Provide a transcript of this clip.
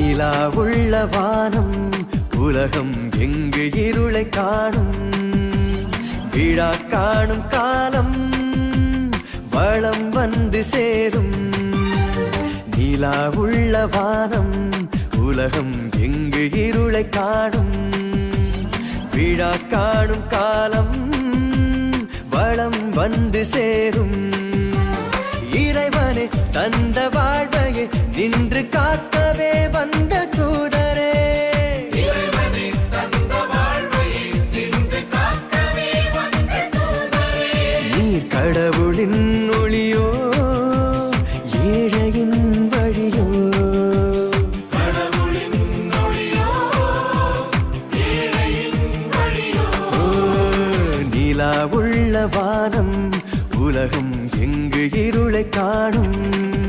நிலா உள்ள வானம் உலகம் எங்கு இருளை காணும்? விழா காணும் காலம் வளம் வந்து சேரும். நிலா உள்ள வானம் உலகம் எங்கு இருளை காணும்? விழா காணும் காலம் வளம் வந்து சேரும். இறைவனே தந்த வாழ்வையே நின்று காக்க கடவுளின் ஒளியோ ஏழையின் வழியோ. நிலா உள்ள வானம் உலகம் எங்கு இருளை காணும்?